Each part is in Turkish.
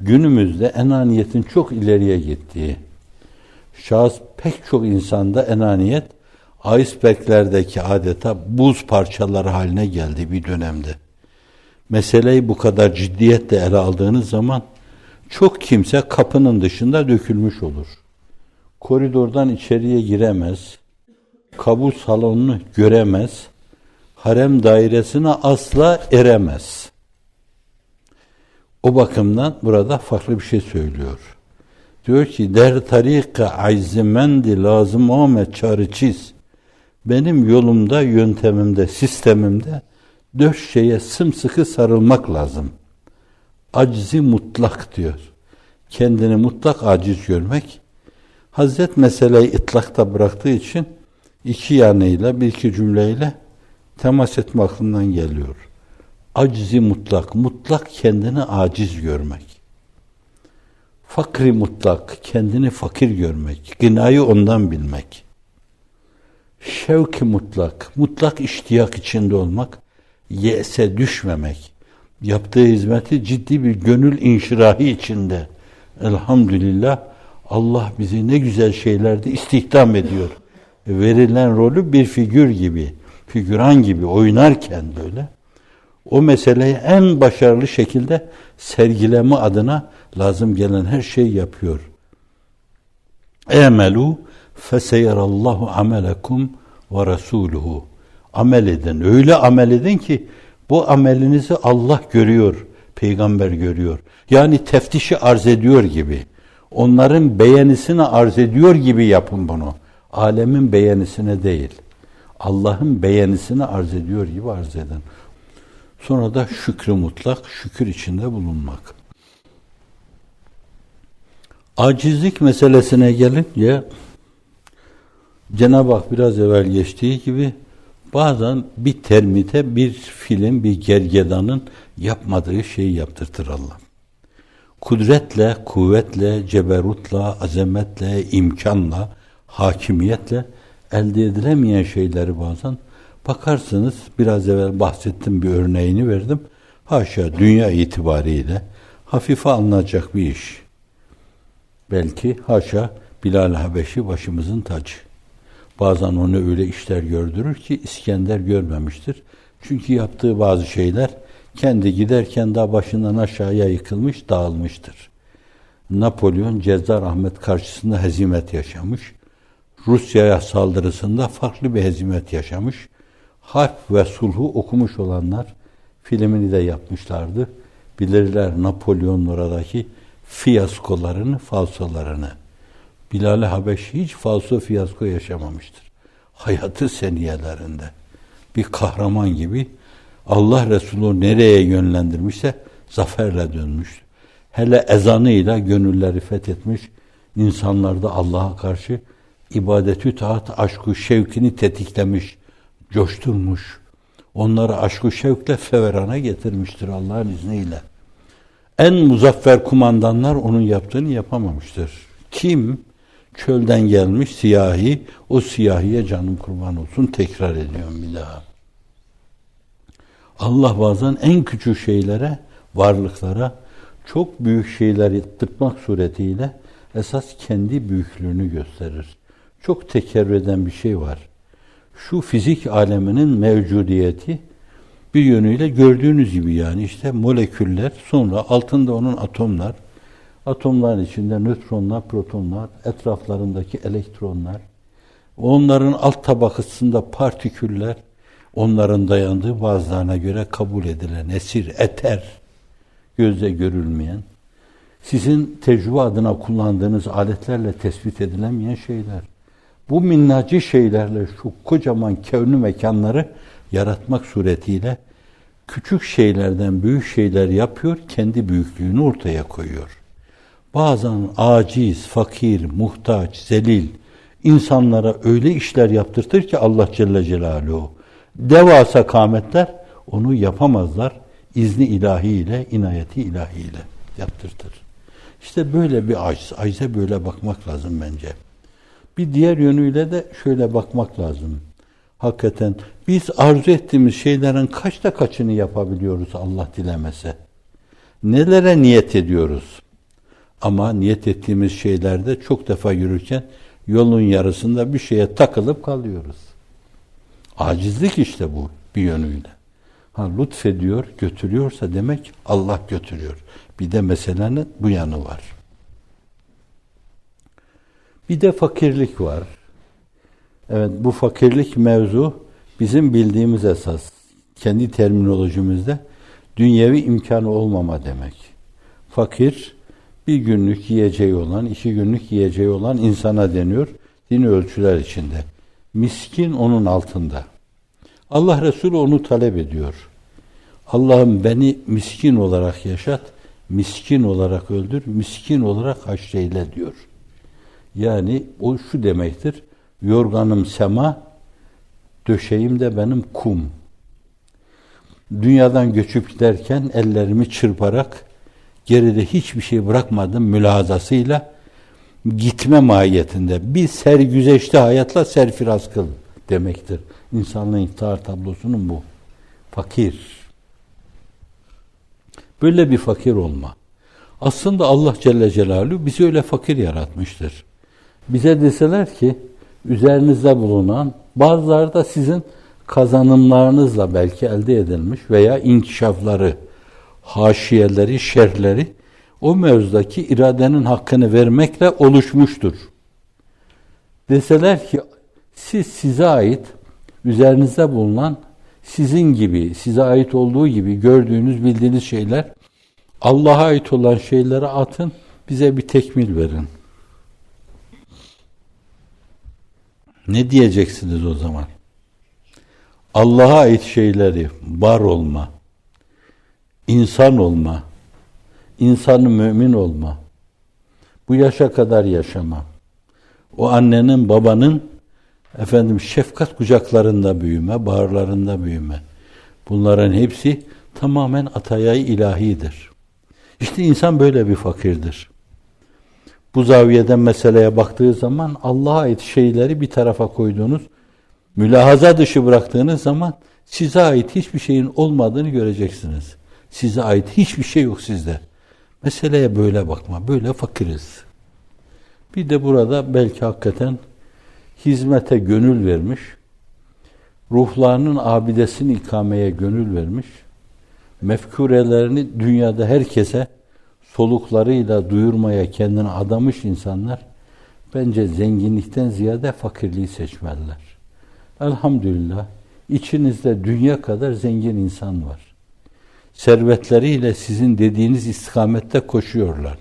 günümüzde enaniyetin çok ileriye gittiği, şahıs pek çok insanda enaniyet iceberglerdeki adeta buz parçaları haline geldi bir dönemde. Meseleyi bu kadar ciddiyetle ele aldığınız zaman çok kimse kapının dışında dökülmüş olur. Koridordan içeriye giremez, kabul salonunu göremez, harem dairesine asla eremez. O bakımdan burada farklı bir şey söylüyor. Diyor ki der tarika azmendi lazım Ahmet çarı. Benim yolumda, yöntemimde, sistemimde dört şeye sımsıkı sarılmak lazım. Acizi mutlak diyor. Kendini mutlak aciz görmek. Hazret meseleyi itlakta bıraktığı için iki yanıyla, bir iki cümleyle temas etme aklından geliyor. Acizi mutlak, mutlak kendini aciz görmek. Fakri mutlak, kendini fakir görmek, gınayı ondan bilmek. Şevki mutlak, mutlak iştiyak içinde olmak, yese düşmemek. Yaptığı hizmeti ciddi bir gönül inşirahı içinde. Elhamdülillah Allah bizi ne güzel şeylerde istihdam ediyor. Verilen rolü bir figür gibi, figüran gibi oynarken böyle o meseleyi en başarılı şekilde sergileme adına lazım gelen her şeyi yapıyor. Emelu feseyerallahu amelekum ve rasuluhu. Amel edin. Öyle amel edin ki bu amelinizi Allah görüyor, peygamber görüyor. Yani teftişi arz ediyor gibi. Onların beğenisini arz ediyor gibi yapın bunu. Alemin beğenisine değil. Allah'ın beğenisini arz ediyor gibi arz edin. Sonra da şükrü mutlak, şükür içinde bulunmak. Acizlik meselesine gelince Cenab-ı Hak biraz evvel geçtiği gibi bazen bir termite, bir film, bir gergedanın yapmadığı şeyi yaptırtır Allah. Kudretle, kuvvetle, ceberutla, azametle, imkanla, hakimiyetle elde edilemeyen şeyleri bazen bakarsınız biraz evvel bahsettim bir örneğini verdim. Haşa dünya itibariyle hafife alınacak bir iş. Belki haşa Bilal Habeşi başımızın tacı. Bazen onu öyle işler gördürür ki İskender görmemiştir. Çünkü yaptığı bazı şeyler kendi giderken daha başından aşağıya yıkılmış, dağılmıştır. Napolyon Cezzar Ahmet karşısında hezimet yaşamış. Rusya'ya saldırısında farklı bir hezimet yaşamış. Harp ve sulhu okumuş olanlar filmini de yapmışlardı. Bilirler Napolyon oradaki fiyaskolarını, falsolarını. Bilal-i Habeşi hiç falso fiyasko yaşamamıştır. Hayatı seniyelerinde bir kahraman gibi Allah Resulü nereye yönlendirmişse zaferle dönmüş. Hele ezanıyla gönülleri fethetmiş, insanlarda Allah'a karşı ibadetü taat aşkı şevkini tetiklemiş, coşturmuş. Onları aşkı şevkle feverana getirmiştir Allah'ın izniyle. En muzaffer kumandanlar onun yaptığını yapamamıştır. Kim? Çölden gelmiş siyahi, o siyahiye canım kurban olsun tekrar ediyorum bir daha. Allah bazen en küçük şeylere, varlıklara çok büyük şeyler yaptırmak suretiyle esas kendi büyüklüğünü gösterir. Çok tekerrür eden bir şey var. Şu fizik aleminin mevcudiyeti bir yönüyle gördüğünüz gibi yani işte moleküller sonra altında onun atomlar atomların içinde nötronlar, protonlar, etraflarındaki elektronlar onların alt tabakasında partiküller onların dayandığı bazılarına göre kabul edilen esir, eter gözle görülmeyen sizin tecrübe adına kullandığınız aletlerle tespit edilemeyen şeyler. Bu minnacı şeylerle şu kocaman kevni mekanları yaratmak suretiyle küçük şeylerden büyük şeyler yapıyor, kendi büyüklüğünü ortaya koyuyor. Bazen aciz, fakir, muhtaç, zelil insanlara öyle işler yaptırtır ki Allah Celle Celaluhu devasa kametler onu yapamazlar. izni ilahiyle, inayeti ilahiyle yaptırtır. İşte böyle bir aciz. Acize böyle bakmak lazım bence. Bir diğer yönüyle de şöyle bakmak lazım. Hakikaten biz arzu ettiğimiz şeylerin kaçta kaçını yapabiliyoruz Allah dilemese? Nelere niyet ediyoruz? Ama niyet ettiğimiz şeylerde çok defa yürürken yolun yarısında bir şeye takılıp kalıyoruz. Acizlik işte bu bir yönüyle. Ha lütfediyor, götürüyorsa demek Allah götürüyor. Bir de meselenin bu yanı var. Bir de fakirlik var. Evet bu fakirlik mevzu bizim bildiğimiz esas. Kendi terminolojimizde dünyevi imkanı olmama demek. Fakir bir günlük yiyeceği olan, iki günlük yiyeceği olan insana deniyor din ölçüler içinde. Miskin onun altında. Allah Resulü onu talep ediyor. Allah'ım beni miskin olarak yaşat, miskin olarak öldür, miskin olarak haşreyle diyor. Yani o şu demektir. Yorganım sema, döşeğim de benim kum. Dünyadan göçüp giderken ellerimi çırparak geride hiçbir şey bırakmadım mülahazasıyla gitme mahiyetinde bir sergüzeşte hayatla serfiraz kıl demektir. İnsanlığın iftihar tablosunun bu. Fakir. Böyle bir fakir olma. Aslında Allah Celle Celaluhu bizi öyle fakir yaratmıştır. Bize deseler ki üzerinizde bulunan bazıları da sizin kazanımlarınızla belki elde edilmiş veya inkişafları, haşiyeleri, şerhleri o mevzudaki iradenin hakkını vermekle oluşmuştur. Deseler ki siz size ait üzerinizde bulunan sizin gibi, size ait olduğu gibi gördüğünüz, bildiğiniz şeyler Allah'a ait olan şeyleri atın, bize bir tekmil verin. Ne diyeceksiniz o zaman? Allah'a ait şeyleri var olma, insan olma, insanı mümin olma, bu yaşa kadar yaşama, o annenin babanın efendim şefkat kucaklarında büyüme, bağırlarında büyüme. Bunların hepsi tamamen atayay ilahidir. İşte insan böyle bir fakirdir. Bu zaviyeden meseleye baktığı zaman Allah'a ait şeyleri bir tarafa koyduğunuz, mülahaza dışı bıraktığınız zaman size ait hiçbir şeyin olmadığını göreceksiniz. Size ait hiçbir şey yok sizde. Meseleye böyle bakma, böyle fakiriz. Bir de burada belki hakikaten hizmete gönül vermiş, ruhlarının abidesini ikameye gönül vermiş, mefkurelerini dünyada herkese soluklarıyla duyurmaya kendini adamış insanlar bence zenginlikten ziyade fakirliği seçmeliler. Elhamdülillah içinizde dünya kadar zengin insan var. Servetleriyle sizin dediğiniz istikamette koşuyorlar.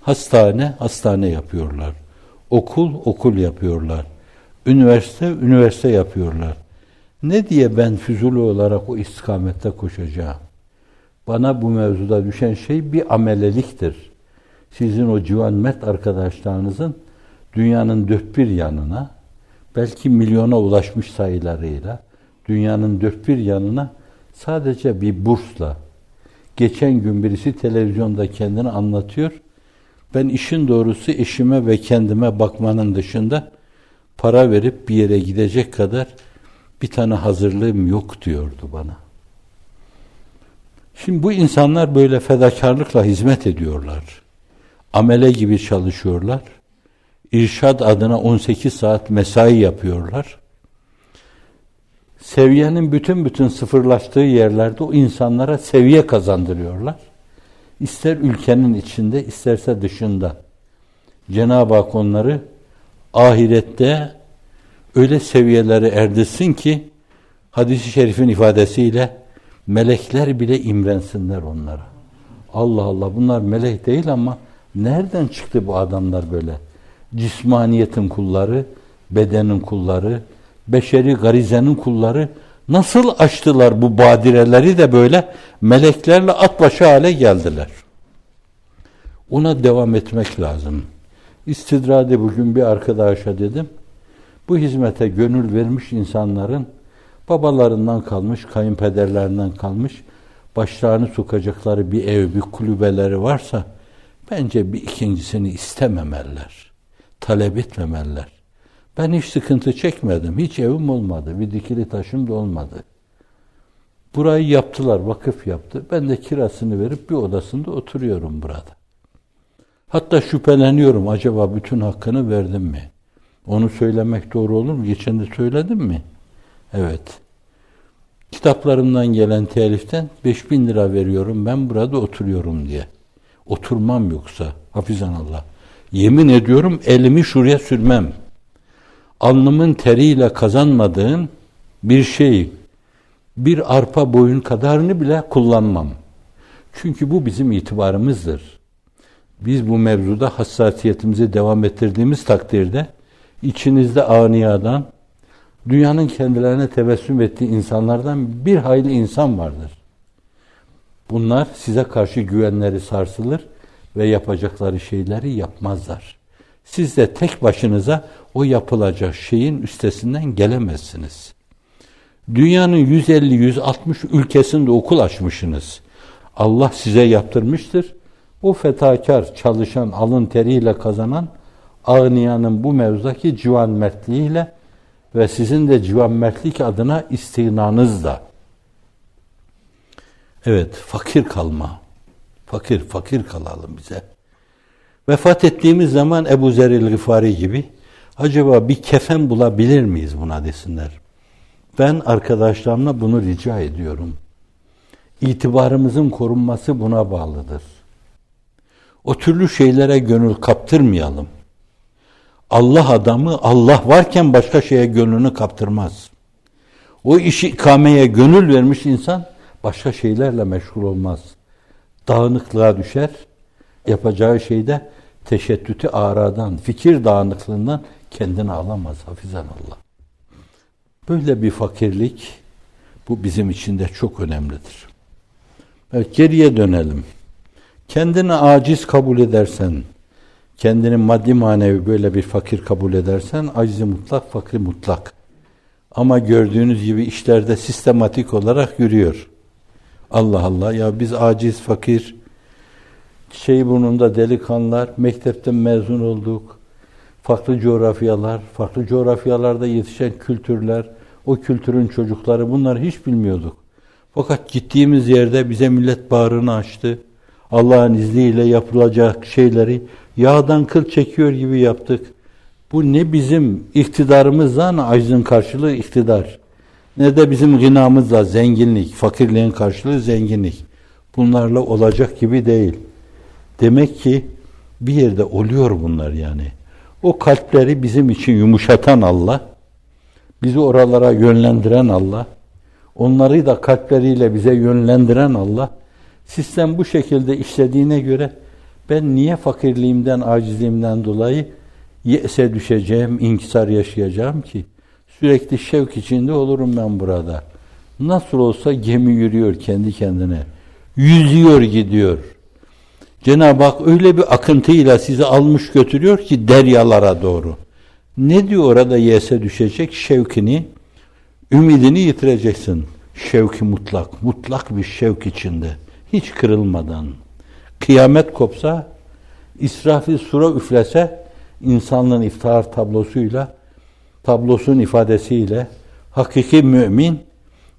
Hastane, hastane yapıyorlar. Okul, okul yapıyorlar. Üniversite, üniversite yapıyorlar. Ne diye ben füzuli olarak o istikamette koşacağım? Bana bu mevzuda düşen şey bir ameleliktir. Sizin o civanmet arkadaşlarınızın dünyanın dört bir yanına, belki milyona ulaşmış sayılarıyla, dünyanın dört bir yanına sadece bir bursla, geçen gün birisi televizyonda kendini anlatıyor, ben işin doğrusu eşime ve kendime bakmanın dışında para verip bir yere gidecek kadar bir tane hazırlığım yok diyordu bana. Şimdi bu insanlar böyle fedakarlıkla hizmet ediyorlar. Amele gibi çalışıyorlar. İrşad adına 18 saat mesai yapıyorlar. Seviyenin bütün bütün sıfırlaştığı yerlerde o insanlara seviye kazandırıyorlar. İster ülkenin içinde, isterse dışında. Cenab-ı Hak onları ahirette öyle seviyelere erdirsin ki hadisi şerifin ifadesiyle melekler bile imrensinler onlara. Allah Allah bunlar melek değil ama nereden çıktı bu adamlar böyle? Cismaniyetin kulları, bedenin kulları, beşeri garizenin kulları nasıl açtılar bu badireleri de böyle meleklerle at başı hale geldiler. Ona devam etmek lazım. İstidrade bugün bir arkadaşa dedim. Bu hizmete gönül vermiş insanların babalarından kalmış, kayınpederlerinden kalmış başlarını sokacakları bir ev, bir kulübeleri varsa bence bir ikincisini istememeliler. Talep etmemeliler. Ben hiç sıkıntı çekmedim. Hiç evim olmadı. Bir dikili taşım da olmadı. Burayı yaptılar, vakıf yaptı. Ben de kirasını verip bir odasında oturuyorum burada. Hatta şüpheleniyorum acaba bütün hakkını verdim mi? Onu söylemek doğru olur mu? Geçen de söyledim mi? Evet. Kitaplarımdan gelen teliften 5000 lira veriyorum ben burada oturuyorum diye. Oturmam yoksa hafizan Allah. Yemin ediyorum elimi şuraya sürmem. Alnımın teriyle kazanmadığım bir şey, bir arpa boyun kadarını bile kullanmam. Çünkü bu bizim itibarımızdır. Biz bu mevzuda hassasiyetimizi devam ettirdiğimiz takdirde içinizde aniyadan, dünyanın kendilerine tebessüm ettiği insanlardan bir hayli insan vardır. Bunlar size karşı güvenleri sarsılır ve yapacakları şeyleri yapmazlar. Siz de tek başınıza o yapılacak şeyin üstesinden gelemezsiniz. Dünyanın 150-160 ülkesinde okul açmışsınız. Allah size yaptırmıştır. O fedakar, çalışan, alın teriyle kazanan ağniyanın bu mevzudaki civan mertliğiyle ve sizin de civan mertlik adına istinanızla. Evet, fakir kalma. Fakir, fakir kalalım bize. Vefat ettiğimiz zaman Ebu Zeril Gıfari gibi acaba bir kefen bulabilir miyiz buna desinler. Ben arkadaşlarımla bunu rica ediyorum. İtibarımızın korunması buna bağlıdır. O türlü şeylere gönül kaptırmayalım. Allah adamı Allah varken başka şeye gönlünü kaptırmaz. O işi ikameye gönül vermiş insan başka şeylerle meşgul olmaz. Dağınıklığa düşer. Yapacağı şeyde teşettütü aradan, fikir dağınıklığından kendini alamaz hafizan Allah. Böyle bir fakirlik bu bizim için de çok önemlidir. Evet, geriye dönelim. Kendini aciz kabul edersen, kendini maddi manevi böyle bir fakir kabul edersen, acizi mutlak, fakri mutlak. Ama gördüğünüz gibi işlerde sistematik olarak yürüyor. Allah Allah ya biz aciz, fakir, şey burnunda delikanlılar, mektepten mezun olduk. Farklı coğrafyalar, farklı coğrafyalarda yetişen kültürler, o kültürün çocukları bunları hiç bilmiyorduk. Fakat gittiğimiz yerde bize millet bağrını açtı. Allah'ın izniyle yapılacak şeyleri yağdan kıl çekiyor gibi yaptık. Bu ne bizim iktidarımızdan acizin karşılığı iktidar. Ne de bizim gınamızla zenginlik, fakirliğin karşılığı zenginlik. Bunlarla olacak gibi değil. Demek ki bir yerde oluyor bunlar yani. O kalpleri bizim için yumuşatan Allah, bizi oralara yönlendiren Allah, onları da kalpleriyle bize yönlendiren Allah, sistem bu şekilde işlediğine göre ben niye fakirliğimden, acizliğimden dolayı yese düşeceğim, inkisar yaşayacağım ki? Sürekli şevk içinde olurum ben burada. Nasıl olsa gemi yürüyor kendi kendine. Yüzüyor gidiyor. Cenab-ı Hak öyle bir akıntıyla sizi almış götürüyor ki deryalara doğru. Ne diyor orada yese düşecek? Şevkini, ümidini yitireceksin. Şevki mutlak, mutlak bir şevk içinde. Hiç kırılmadan. Kıyamet kopsa, İsrafil sura üflese, insanlığın iftihar tablosuyla, tablosun ifadesiyle, hakiki mümin,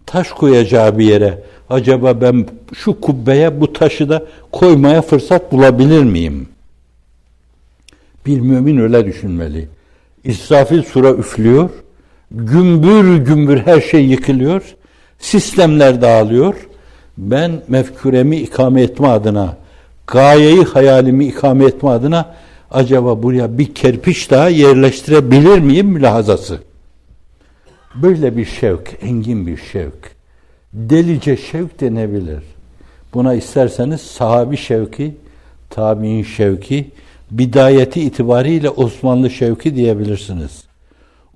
taş koyacağı bir yere acaba ben şu kubbeye bu taşı da koymaya fırsat bulabilir miyim? Bir mümin öyle düşünmeli. İsrafil sura üflüyor, gümbür gümbür her şey yıkılıyor, sistemler dağılıyor. Ben mefküremi ikame etme adına, gayeyi hayalimi ikame etme adına acaba buraya bir kerpiç daha yerleştirebilir miyim mülahazası? Böyle bir şevk, engin bir şevk. Delice şevk denebilir. Buna isterseniz sahabi şevki, tabi'in şevki, bidayeti itibariyle Osmanlı şevki diyebilirsiniz.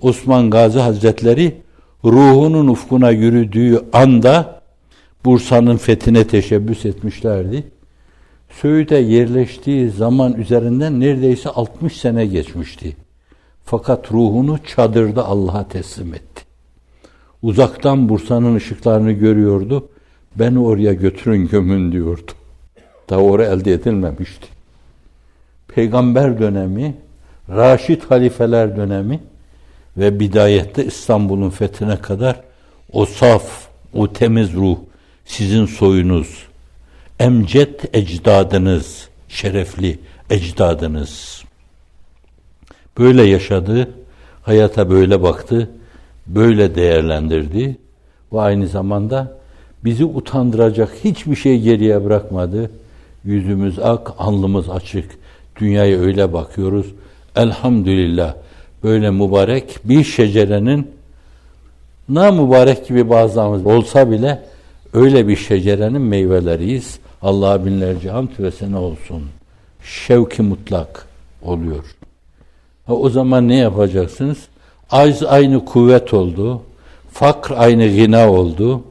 Osman Gazi Hazretleri ruhunun ufkuna yürüdüğü anda Bursa'nın fethine teşebbüs etmişlerdi. Söğüt'e yerleştiği zaman üzerinden neredeyse 60 sene geçmişti. Fakat ruhunu çadırda Allah'a teslim etti. Uzaktan Bursa'nın ışıklarını görüyordu. Beni oraya götürün gömün diyordu. Daha oraya elde edilmemişti. Peygamber dönemi, Raşid halifeler dönemi ve bidayette İstanbul'un fethine kadar o saf, o temiz ruh, sizin soyunuz, emcet ecdadınız, şerefli ecdadınız. Böyle yaşadı, hayata böyle baktı, böyle değerlendirdi ve aynı zamanda bizi utandıracak hiçbir şey geriye bırakmadı. Yüzümüz ak, alnımız açık. Dünyaya öyle bakıyoruz. Elhamdülillah böyle mübarek bir şecerenin na mübarek gibi bazılarımız olsa bile öyle bir şecerenin meyveleriyiz. Allah'a binlerce hamd ve sene olsun. Şevki mutlak oluyor. Ha, o zaman ne yapacaksınız? Ayz aynı kuvvet oldu. Fakr aynı gina oldu.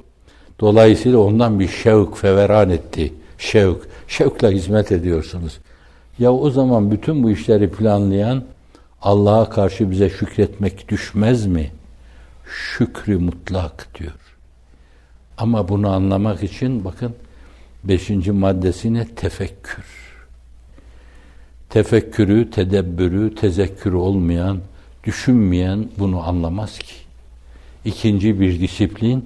Dolayısıyla ondan bir şevk feveran etti. Şevk. Şevkle hizmet ediyorsunuz. Ya o zaman bütün bu işleri planlayan Allah'a karşı bize şükretmek düşmez mi? Şükrü mutlak diyor. Ama bunu anlamak için bakın beşinci maddesine tefekkür. Tefekkürü, tedebbürü, tezekkürü olmayan, düşünmeyen bunu anlamaz ki. İkinci bir disiplin,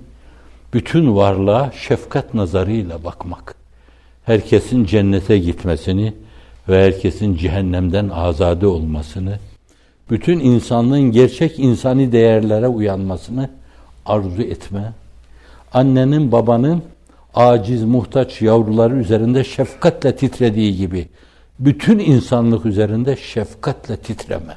bütün varlığa şefkat nazarıyla bakmak. Herkesin cennete gitmesini ve herkesin cehennemden azade olmasını, bütün insanlığın gerçek insani değerlere uyanmasını arzu etme. Annenin, babanın aciz, muhtaç yavruları üzerinde şefkatle titrediği gibi bütün insanlık üzerinde şefkatle titreme.